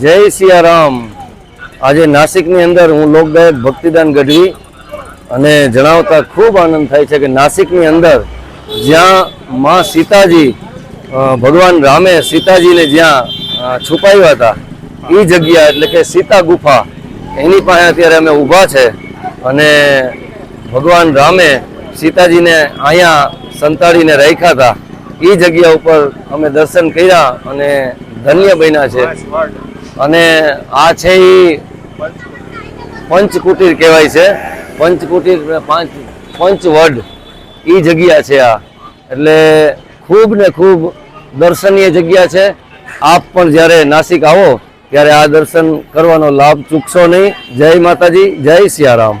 જય સિયારામ. આજે નાસિકની અંદર હું લોકગાયક ભક્તિદાન ગઢવી અને જણાવતા ખૂબ આનંદ થાય છે કે નાસિકની અંદર જ્યાં માં સીતાજી ભગવાન રામે સીતાજીને જ્યાં છુપાવ્યા હતા એ જગ્યા એટલે કે સીતા ગુફા, એની પાસે અત્યારે અમે ઊભા છે અને ભગવાન રામે સીતાજીને અહીંયા સંતાડીને રાખ્યા હતા. એ જગ્યા ઉપર અમે દર્શન કર્યા અને ધન્ય બન્યા છે. અને આ છે એ પંચકુટીર કહેવાય છે. પંચકુટીર પાંચ, પંચવડ. એ જગ્યા છે આ. એટલે ખૂબ ને ખૂબ દર્શનીય જગ્યા છે. આપ પણ જ્યારે નાસિક આવો, ત્યારે આ દર્શન કરવાનો લાભ ચૂકશો નહીં. જય માતાજી, જય સિયારામ.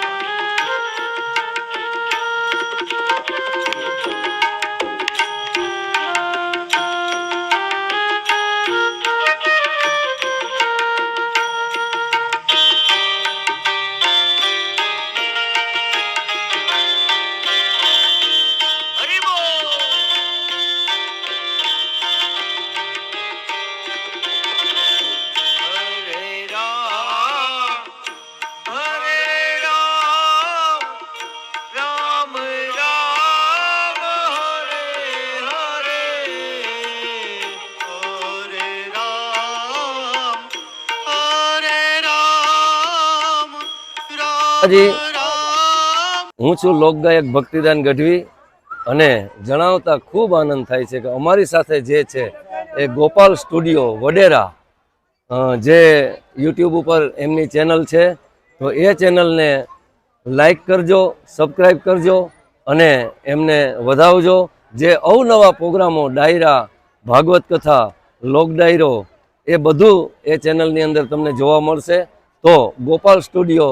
રામ હું છું લોકગાયક ભક્તિદાન ગઢવી અને જણાવતા ખૂબ આનંદ થાય છે કે અમારી સાથે જે છે એ ગોપાલ સ્ટુડિયો વડેરા જે યુટ્યુબ ઉપર એમની ચેનલ છે, તો એ ચેનલને લાઈક કરજો સબસ્ક્રાઈબ કરજો અને એમને વધાવજો. જે અવનવા પ્રોગ્રામો, ડાયરા, ભાગવત કથા, લોક ડાયરો, એ બધું એ ચેનલની અંદર તમને જોવા મળશે. તો ગોપાલ સ્ટુડિયો